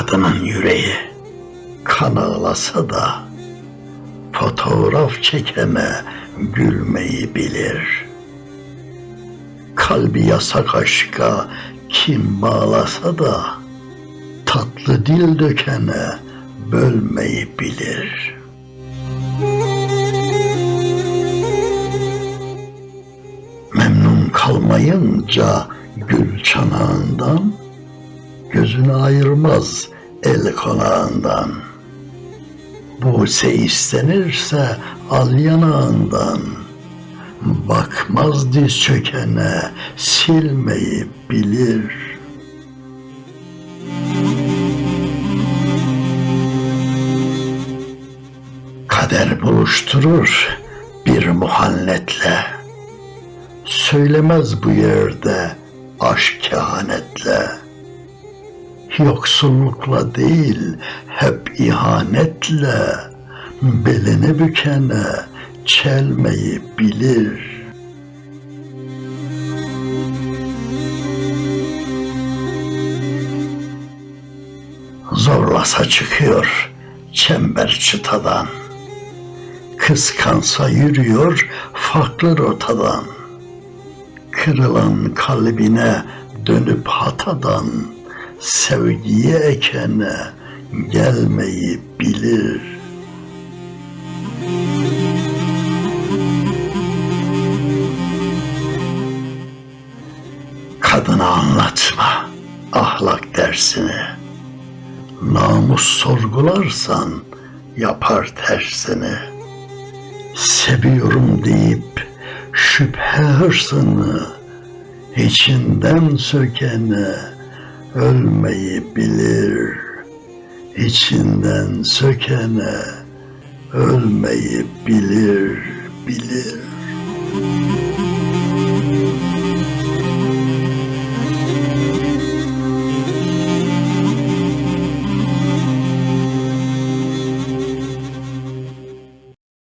Kadının yüreği kan ağlasa da fotoğraf çekene gülmeyi bilir. Kalbi yasak aşka kim bağlasa da tatlı dil dökene bölmeyi bilir. Memnun kalmayınca gül çanağından gözünü ayırmaz el konağından. Buse istenirse al yanağından. Bakmaz diz çökene silmeyi bilir. Kader buluşturur bir muhannetle. Söylemez bu yerde aşk kehanetle. Yoksullukla değil hep ihanetle belini bükene çelmeyi bilir. Zorlasa çıkıyor çember çıtadan. Kıskansa yürüyor farklı rotadan. Kırılan kalbine dönüp hatadan sevgiye ekene gelmeyi bilir. Kadına anlatma ahlak dersini. Namus sorgularsan yapar tersini. Seviyorum deyip şüphe hırsını içinden sökene ölmeyi bilir. İçinden sökene ölmeyi bilir, bilir.